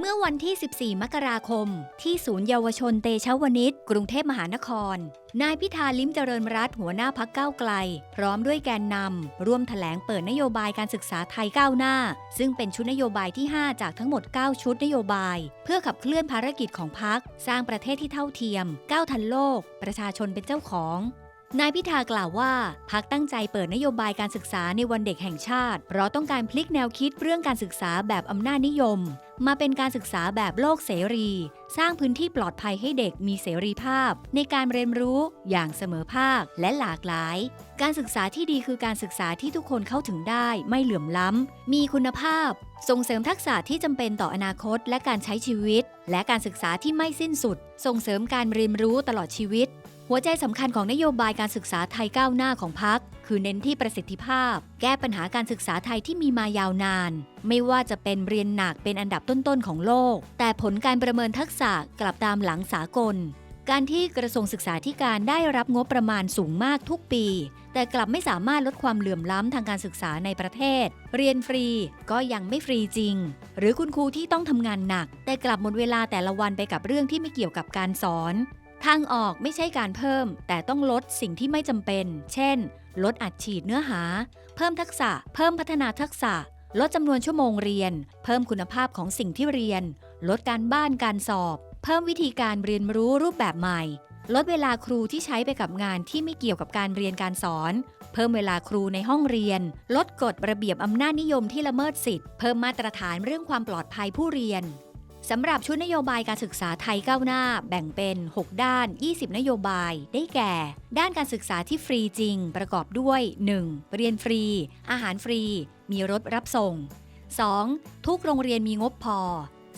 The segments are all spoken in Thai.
เมื่อวันที่ 14 มกราคม ที่ศูนย์เยาวชนเตชะวนิชกรุงเทพมหานคร นายพิธาลิ้มเจริญรัตหัวหน้าพักเก้าวไกล พร้อมด้วยแกนนำร่วมถแถลงเปิดนโยบายการศึกษาไทยก้าวหน้า ซึ่งเป็นชุดนโยบายที่ 5 จากทั้งหมด 9 ชุดนโยบาย เพื่อขับเคลื่อนภารกิจของพัก สร้างประเทศที่เท่าเทียมก้าวทันโลก ประชาชนเป็นเจ้าของนายพิธากล่าวว่าพักตั้งใจเปิดนโยบายการศึกษาในวันเด็กแห่งชาติ เพราะต้องการพลิกแนวคิดเรื่องการศึกษาแบบอำนาจนิยม มาเป็นการศึกษาแบบโลกเสรี สร้างพื้นที่ปลอดภัยให้เด็กมีเสรีภาพ ในการเรียนรู้อย่างเสมอภาคและหลากหลาย การศึกษาที่ดีคือการศึกษาที่ทุกคนเข้าถึงได้ ไม่เหลื่อมล้ำ มีคุณภาพ ส่งเสริมทักษะที่จำเป็นต่ออนาคตและการใช้ชีวิต และการศึกษาที่ไม่สิ้นสุด ส่งเสริมการเรียนรู้ตลอดชีวิต หัวใจสำคัญของนโยบายการศึกษาไทยก้าวหน้าของพักคื คือเน้นที่ประสิทธิภาพ แก้ปัญหาการศึกษาไทยที่มีมายาวนาน ไม่ว่าจะเป็นเรียนหนักเป็นอันดับต้นๆของโลก แต่ผลการประเมินทักษะกลับตามหลังสากล การที่กระทรวงศึกษาธิการได้รับงบประมาณสูงมากทุกปี แต่กลับไม่สามารถลดความเหลื่อมล้ำทางการศึกษาในประเทศ เรียนฟรีก็ยังไม่ฟรีจริง หรือคุณครูที่ต้องทำงานหนัก แต่กลับหมดเวลาแต่ละวันไปกับเรื่องที่ไม่เกี่ยวกับการสอน ทางออกไม่ใช่การเพิ่ม แต่ต้องลดสิ่งที่ไม่จำเป็น เช่น ลดอัดฉีดเนื้อหา เพิ่มทักษะ เพิ่มพัฒนาทักษะ ลดจำนวนชั่วโมงเรียน เพิ่มคุณภาพของสิ่งที่เรียน ลดการบ้านการสอบ เพิ่มวิธีการเรียนรู้รูปแบบใหม่ ลดเวลาครูที่ใช้ไปกับงานที่ไม่เกี่ยวกับการเรียนการสอน เพิ่มเวลาครูในห้องเรียน ลดกฎระเบียบอำนาจนิยมที่ละเมิดสิทธิ์ เพิ่มมาตรฐานเรื่องความปลอดภัยผู้เรียน สำหรับชุดนโยบายการศึกษาไทยก้าวหน้า แบ่งเป็น 6 ด้าน 20 นโยบายได้แก่ ด้านการศึกษาที่ฟรีจริง ประกอบด้วย 1. เรียนฟรี อาหารฟรี มีรถรับส่ง 2. ทุกโรงเรียนมีงบพอ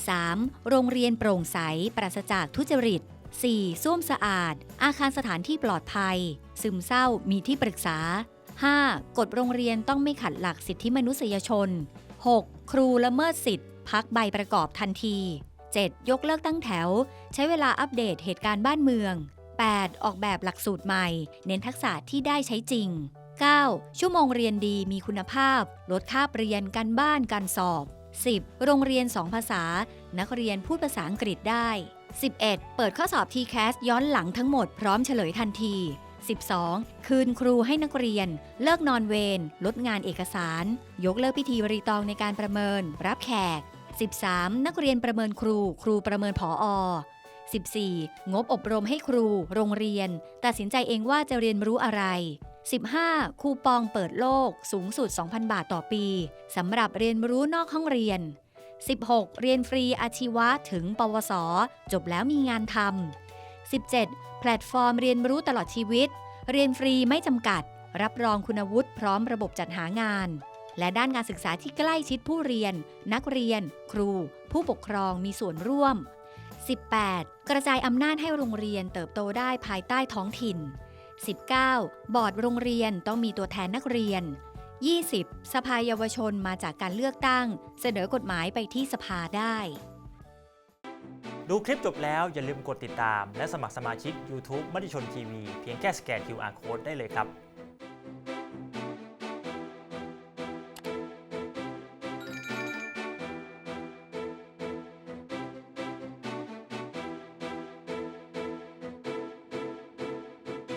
3. โรงเรียนโปร่งใส ปราศจากทุจริต 4. ส้วมสะอาด อาคารสถานที่ปลอดภัย ซึมเศร้ามีที่ปรึกษา 5. กฎโรงเรียนต้องไม่ขัดหลักสิทธิมนุษยชน 6. ครูละเมิดสิทธิ์ พักใบประกอบทันที 7. ยกเลิกตั้งแถว ใช้เวลาอัปเดตเหตุการณ์บ้านเมือง 8. ออกแบบหลักสูตรใหม่ เน้นทักษะที่ได้ใช้จริง 9. ชั่วโมงเรียนดีมีคุณภาพ ลดค่าเรียนการบ้านการสอบ 10. โรงเรียน 2 ภาษา นักเรียนพูดภาษาอังกฤษได้ 11. เปิดข้อสอบ TCAS ย้อนหลังทั้งหมดพร้อมเฉลยทันที 12. คืนครูให้นักเรียน เลิกนอนเวรลดงานเอกสาร ยกเลิกพิธีรีตองในการประเมิน รับแขก 13. นักเรียนประเมินครู ครูประเมินผออ 14. งบอบรมให้ครู โรงเรียน ตัดสินใจเองว่าจะเรียนรู้อะไร 15. คูปองเปิดโลกสูงสุด 2,000 บาทต่อปีสำหรับเรียนรู้นอกห้องเรียน 16. เรียนฟรีอาชีวะถึง ปวส จบแล้วมีงานทำ 17. แพลตฟอร์มเรียนรู้ตลอดชีวิต เรียนฟรีไม่จำกัด รับรองคุณวุฒิพร้อมระบบจัดหางาน และด้านการศึกษาที่ใกล้ชิดผู้เรียน นักเรียน ครู ผู้ปกครองมีส่วนร่วม 18. กระจายอำนาจให้โรงเรียนเติบโตได้ภายใต้ท้องถิ่น 19. บอร์ดโรงเรียนต้องมีตัวแทนนักเรียน 20. สภาเยาวชนมาจากการเลือกตั้ง เสนอกฎหมายไปที่สภาได้ ดูคลิปจบแล้วอย่าลืมกดติดตาม และสมัครสมาชิก YouTube มติชนทีวีเพียงแค่สแกน QR Code ได้เลยครับ